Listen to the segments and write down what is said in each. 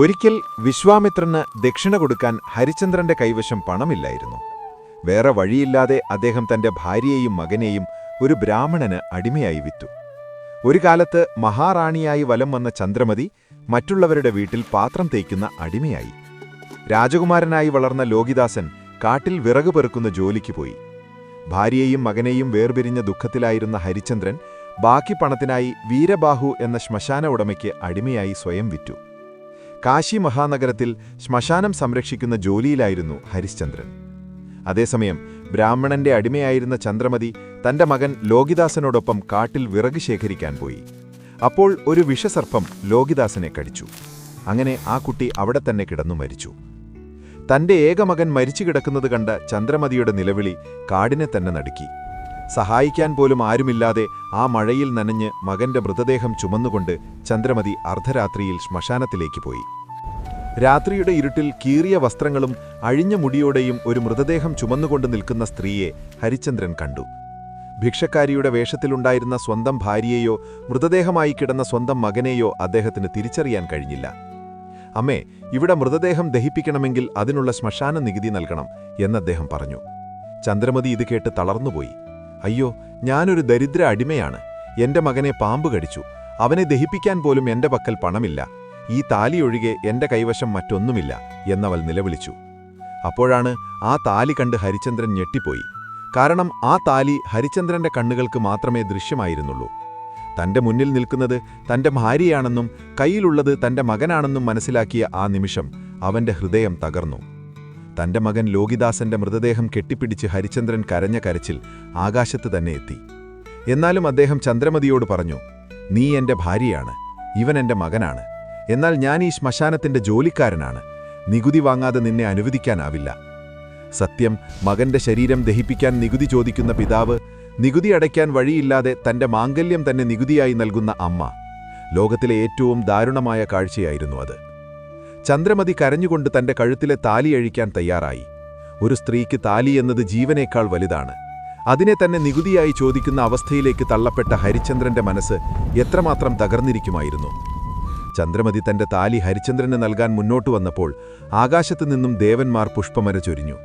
ഒരിക്കൽ വിശ്വാമിത്രന് ദക്ഷിണ കൊടുക്കാൻ ഹരിചന്ദ്രന്റെ കൈവശം പണമില്ലായിരുന്നു. വേറെ വഴിയില്ലാതെ അദ്ദേഹം തന്റെ ഭാര്യയെയും മകനെയും ഒരു ബ്രാഹ്മണന് അടിമയായി വിറ്റു. ഒരു കാലത്ത് മഹാറാണിയായി വലം വന്ന ചന്ദ്രമതി മറ്റുള്ളവരുടെ വീട്ടിൽ പാത്രം തേക്കുന്ന അടിമയായി. രാജകുമാരനായി വളർന്ന ലോകിദാസൻ കാട്ടിൽ വിറക് പെറുക്കുന്ന ജോലിക്ക് പോയി. ഭാര്യയെയും മകനെയും വേർപിരിഞ്ഞ ദുഃഖത്തിലായിരുന്ന ഹരിചന്ദ്രൻ ബാക്കി പണത്തിനായി വീരബാഹു എന്ന ശ്മശാന ഉടമയ്ക്ക് അടിമയായി സ്വയം വിറ്റു. കാശി മഹാനഗരത്തിൽ ശ്മശാനം സംരക്ഷിക്കുന്ന ജോലിയിലായിരുന്നു ഹരിശ്ചന്ദ്രൻ. അതേസമയം ബ്രാഹ്മണന്റെ അടിമയായിരുന്ന ചന്ദ്രമതി തന്റെ മകൻ ലോകിദാസനോടൊപ്പം കാട്ടിൽ വിറക് ശേഖരിക്കാൻ പോയി. അപ്പോൾ ഒരു വിഷസർപ്പം ലോകിദാസനെ കടിച്ചു. അങ്ങനെ ആ കുട്ടി അവിടെ തന്നെ കിടന്നു മരിച്ചു. തന്റെ ഏകമകൻ മരിച്ചു കിടക്കുന്നത് കണ്ട ചന്ദ്രമതിയുടെ നിലവിളി കാടിനെ തന്നെ നടുക്കി. സഹായിക്കാൻ പോലും ആരുമില്ലാതെ ആ മഴയിൽ നനഞ്ഞ് മകന്റെ മൃതദേഹം ചുമന്നുകൊണ്ട് ചന്ദ്രമതി അർദ്ധരാത്രിയിൽ ശ്മശാനത്തിലേക്ക് പോയി. രാത്രിയുടെ ഇരുട്ടിൽ കീറിയ വസ്ത്രങ്ങളും അഴിഞ്ഞ മുടിയോടെയും ഒരു മൃതദേഹം ചുമന്നുകൊണ്ട് നിൽക്കുന്ന സ്ത്രീയെ ഹരിചന്ദ്രൻ കണ്ടു. ഭിക്ഷക്കാരിയുടെ വേഷത്തിലുണ്ടായിരുന്ന സ്വന്തം ഭാര്യയെയോ മൃതദേഹമായി കിടന്ന സ്വന്തം മകനെയോ അദ്ദേഹത്തിന് തിരിച്ചറിയാൻ കഴിഞ്ഞില്ല. അമ്മേ ഇവിടെ മൃതദേഹം ദഹിപ്പിക്കണമെങ്കിൽ അതിനുള്ള ശ്മശാന നികുതി നൽകണം എന്നദ്ദേഹം പറഞ്ഞു. ചന്ദ്രമതി ഇത് കേട്ട് തളർന്നുപോയി. അയ്യോ ഞാനൊരു ദരിദ്ര അടിമയാണ്. എന്റെ മകനെ പാമ്പ് കടിച്ചു. അവനെ ദഹിപ്പിക്കാൻ പോലും എന്റെ പക്കൽ പണമില്ല. ഈ താലിയൊഴികെ എന്റെ കൈവശം മറ്റൊന്നുമില്ല എന്നവൾ നിലവിളിച്ചു. അപ്പോഴാണ് ആ താലി കണ്ട് ഹരിചന്ദ്രൻ ഞെട്ടിപ്പോയി. കാരണം ആ താലി ഹരിചന്ദ്രന്റെ കണ്ണുകൾക്ക് മാത്രമേ ദൃശ്യമായിരുന്നുള്ളൂ. തന്റെ മുന്നിൽ നിൽക്കുന്നത് തന്റെ ഭാര്യയാണെന്നും കയ്യിലുള്ളത് തന്റെ മകനാണെന്നും മനസ്സിലാക്കിയ ആ നിമിഷം അവന്റെ ഹൃദയം തകർന്നു. തന്റെ മകൻ ലോകിദാസന്റെ മൃതദേഹം കെട്ടിപ്പിടിച്ച് ഹരിചന്ദ്രൻ കരഞ്ഞ കരച്ചിൽ ആകാശത്ത് തന്നെ എത്തി. എന്നാലും അദ്ദേഹം ചന്ദ്രമതിയോട് പറഞ്ഞു നീ എന്റെ ഭാര്യയാണ് ഇവൻ എന്റെ മകനാണ്. എന്നാൽ ഞാൻ ഈ ശ്മശാനത്തിന്റെ ജോലിക്കാരനാണ്. നികുതി വാങ്ങാതെ നിന്നെ അനുവദിക്കാനാവില്ല. സത്യം മകന്റെ ശരീരം ദഹിപ്പിക്കാൻ നികുതി ചോദിക്കുന്ന പിതാവ് നികുതി അടയ്ക്കാൻ വഴിയില്ലാതെ തന്റെ മാംഗല്യം തന്നെ നികുതിയായി നൽകുന്ന അമ്മ. ലോകത്തിലെ ഏറ്റവും ദാരുണമായ കാഴ്ചയായിരുന്നു അത്. ചന്ദ്രമതി കരഞ്ഞുകൊണ്ട് തന്റെ കഴുത്തിലെ താലി അഴിക്കാൻ തയ്യാറായി. ഒരു സ്ത്രീക്ക് താലി എന്നത് ജീവനേക്കാൾ വലുതാണ്. അതിനെ തന്നെ നികുതിയായി ചോദിക്കുന്ന അവസ്ഥയിലേക്ക് തള്ളപ്പെട്ട ഹരിചന്ദ്രന്റെ മനസ്സ് എത്രമാത്രം തകർന്നിരിക്കുമായിരുന്നു. ചന്ദ്രമതി തന്റെ താലി ഹരിചന്ദ്രന് നൽകാൻ മുന്നോട്ടു വന്നപ്പോൾ ആകാശത്തു നിന്നും ദേവന്മാർ പുഷ്പമര ചൊരിഞ്ഞു.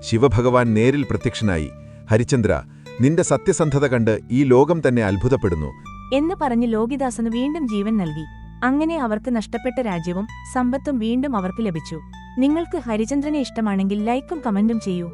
ശിവഭഗവാൻ നേരിൽ പ്രത്യക്ഷനായി ഹരിചന്ദ്ര നിന്റെ സത്യസന്ധത കണ്ട് ഈ ലോകം തന്നെ അത്ഭുതപ്പെടുന്നു. എന്ന് പറഞ്ഞ് ലോകിദാസന് വീണ്ടും ജീവൻ നൽകി. അങ്ങനെ അവർക്ക് നഷ്ടപ്പെട്ട രാജ്യവും സമ്പത്തും വീണ്ടും അവർക്ക് ലഭിച്ചു. നിങ്ങൾക്ക് ഹരിചന്ദ്രനെ ഇഷ്ടമാണെങ്കിൽ ലൈക്കും കമന്റും ചെയ്യൂ.